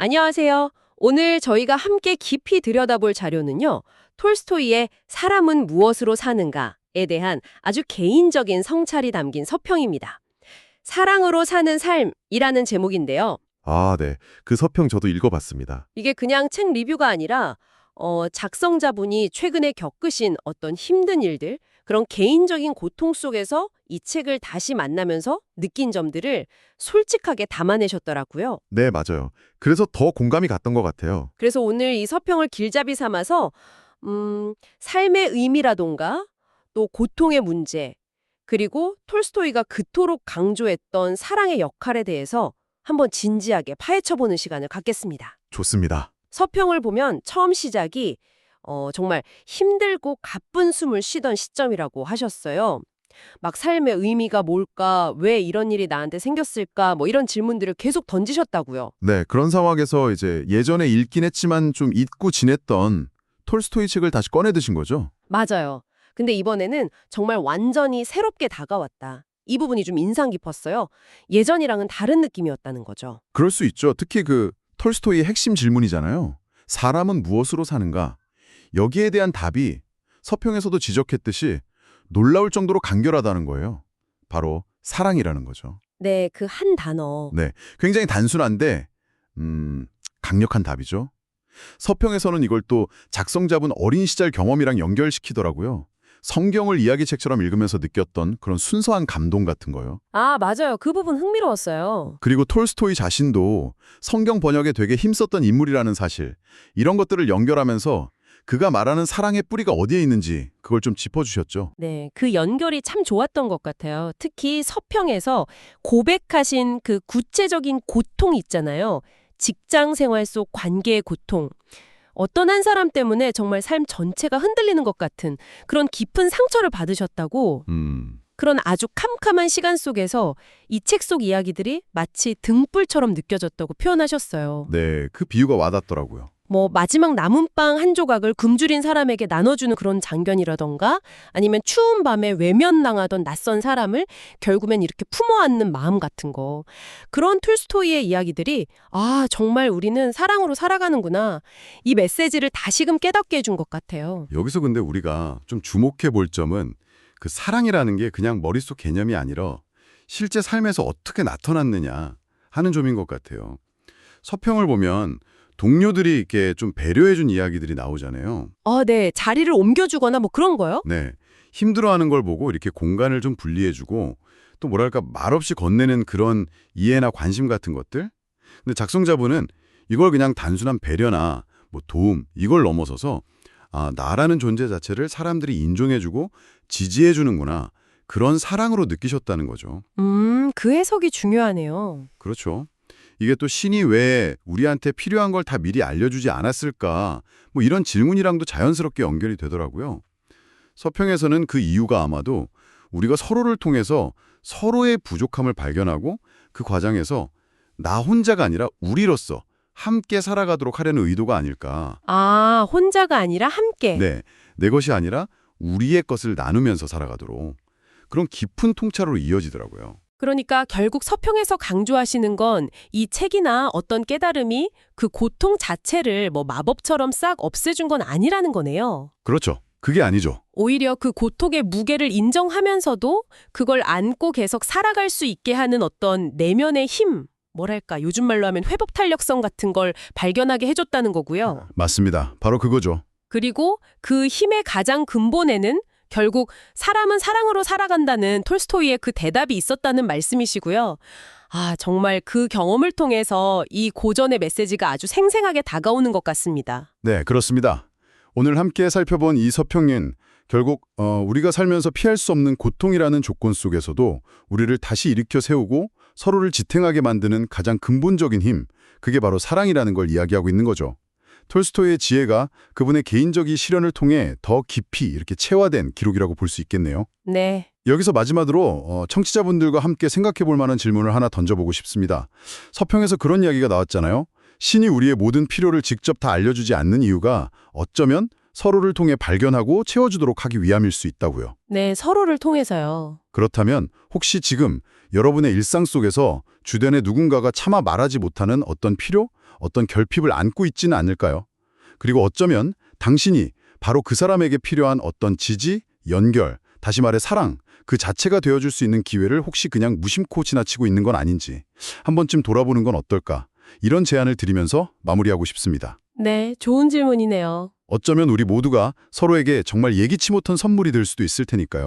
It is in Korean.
안녕하세요. 오늘 저희가 함께 깊이 들여다볼 자료는요. 톨스토이의 사람은 무엇으로 사는가에 대한 아주 개인적인 성찰이 담긴 서평입니다. 사랑으로 사는 삶이라는 제목인데요. 아, 네. 그 서평 저도 읽어봤습니다. 이게 그냥 책 리뷰가 아니라 어, 작성자분이 최근에 겪으신 어떤 힘든 일들, 그런 개인적인 고통 속에서 이 책을 다시 만나면서 느낀 점들을 솔직하게 담아내셨더라고요. 네, 맞아요. 그래서 더 공감이 갔던 것 같아요. 그래서 오늘 이 서평을 길잡이 삼아서 음, 삶의 의미라던가 또 고통의 문제 그리고 톨스토이가 그토록 강조했던 사랑의 역할에 대해서 한번 진지하게 파헤쳐보는 시간을 갖겠습니다. 좋습니다. 서평을 보면 처음 시작이 어, 정말 힘들고 가쁜 숨을 쉬던 시점이라고 하셨어요. 막 삶의 의미가 뭘까, 왜 이런 일이 나한테 생겼을까, 뭐 이런 질문들을 계속 던지셨다고요. 네, 그런 상황에서 이제 예전에 읽긴 했지만 좀 잊고 지냈던 톨스토이 책을 다시 꺼내 드신 거죠? 맞아요. 근데 이번에는 정말 완전히 새롭게 다가왔다. 이 부분이 좀 인상 깊었어요. 예전이랑은 다른 느낌이었다는 거죠. 그럴 수 있죠. 특히 그 톨스토이의 핵심 질문이잖아요. 사람은 무엇으로 사는가? 여기에 대한 답이 서평에서도 지적했듯이 놀라울 정도로 간결하다는 거예요. 바로 사랑이라는 거죠. 네, 그 한 단어. 네, 굉장히 단순한데 음, 강력한 답이죠. 서평에서는 이걸 또 작성자분 어린 시절 경험이랑 연결시키더라고요. 성경을 이야기책처럼 읽으면서 느꼈던 그런 순수한 감동 같은 거요. 아, 맞아요. 그 부분 흥미로웠어요. 그리고 톨스토이 자신도 성경 번역에 되게 힘썼던 인물이라는 사실, 이런 것들을 연결하면서 그가 말하는 사랑의 뿌리가 어디에 있는지 그걸 좀 짚어주셨죠. 네, 그 연결이 참 좋았던 것 같아요. 특히 서평에서 고백하신 그 구체적인 고통 있잖아요. 직장 생활 속 관계의 고통. 어떤 한 사람 때문에 정말 삶 전체가 흔들리는 것 같은 그런 깊은 상처를 받으셨다고 음, 그런 아주 캄캄한 시간 속에서 이 책 속 이야기들이 마치 등불처럼 느껴졌다고 표현하셨어요. 네, 그 비유가 와닿더라고요. 뭐 마지막 남은 빵 한 조각을 굶주린 사람에게 나눠주는 그런 장면이라던가 아니면 추운 밤에 외면당하던 낯선 사람을 결국엔 이렇게 품어 안는 마음 같은 거. 그런 툴스토이의 이야기들이 아 정말 우리는 사랑으로 살아가는구나. 이 메시지를 다시금 깨닫게 해준 것 같아요. 여기서 근데 우리가 좀 주목해 볼 점은 그 사랑이라는 게 그냥 머릿속 개념이 아니라 실제 삶에서 어떻게 나타났느냐 하는 점인 것 같아요. 서평을 보면 동료들이 이렇게 좀 배려해준 이야기들이 나오잖아요. 아 네. 자리를 옮겨주거나 뭐 그런 거요? 네. 힘들어하는 걸 보고 이렇게 공간을 좀 분리해주고 또 뭐랄까 말없이 건네는 그런 이해나 관심 같은 것들. 근데 작성자분은 이걸 그냥 단순한 배려나 뭐 도움 이걸 넘어서서 아, 나라는 존재 자체를 사람들이 인정해주고 지지해주는구나. 그런 사랑으로 느끼셨다는 거죠. 음, 그 해석이 중요하네요. 그렇죠. 이게 또 신이 왜 우리한테 필요한 걸 다 미리 알려주지 않았을까? 뭐 이런 질문이랑도 자연스럽게 연결이 되더라고요. 서평에서는 그 이유가 아마도 우리가 서로를 통해서 서로의 부족함을 발견하고 그 과정에서 나 혼자가 아니라 우리로서 함께 살아가도록 하려는 의도가 아닐까. 아, 혼자가 아니라 함께. 네, 내 것이 아니라 우리의 것을 나누면서 살아가도록 그런 깊은 통찰로 이어지더라고요. 그러니까 결국 서평에서 강조하시는 건 이 책이나 어떤 깨달음이 그 고통 자체를 뭐 마법처럼 싹 없애준 건 아니라는 거네요. 그렇죠. 그게 아니죠. 오히려 그 고통의 무게를 인정하면서도 그걸 안고 계속 살아갈 수 있게 하는 어떤 내면의 힘, 뭐랄까 요즘 말로 하면 회복 탄력성 같은 걸 발견하게 해줬다는 거고요. 맞습니다. 바로 그거죠. 그리고 그 힘의 가장 근본에는 결국 사람은 사랑으로 살아간다는 톨스토이의 그 대답이 있었다는 말씀이시고요. 아, 정말 그 경험을 통해서 이 고전의 메시지가 아주 생생하게 다가오는 것 같습니다. 네, 그렇습니다. 오늘 함께 살펴본 이 서평은 결국 어, 우리가 살면서 피할 수 없는 고통이라는 조건 속에서도 우리를 다시 일으켜 세우고 서로를 지탱하게 만드는 가장 근본적인 힘, 그게 바로 사랑이라는 걸 이야기하고 있는 거죠. 톨스토이의 지혜가 그분의 개인적인 실현을 통해 더 깊이 이렇게 체화된 기록이라고 볼 수 있겠네요. 네. 여기서 마지막으로 어, 청취자분들과 함께 생각해 볼 만한 질문을 하나 던져보고 싶습니다. 서평에서 그런 이야기가 나왔잖아요. 신이 우리의 모든 필요를 직접 다 알려주지 않는 이유가 어쩌면 서로를 통해 발견하고 채워주도록 하기 위함일 수 있다고요. 네, 서로를 통해서요. 그렇다면 혹시 지금 여러분의 일상 속에서 주변에 누군가가 차마 말하지 못하는 어떤 필요, 어떤 결핍을 안고 있지는 않을까요? 그리고 어쩌면 당신이 바로 그 사람에게 필요한 어떤 지지, 연결, 다시 말해 사랑, 그 자체가 되어줄 수 있는 기회를 혹시 그냥 무심코 지나치고 있는 건 아닌지 한 번쯤 돌아보는 건 어떨까? 이런 제안을 드리면서 마무리하고 싶습니다. 네, 좋은 질문이네요. 어쩌면 우리 모두가 서로에게 정말 예기치 못한 선물이 될 수도 있을 테니까요.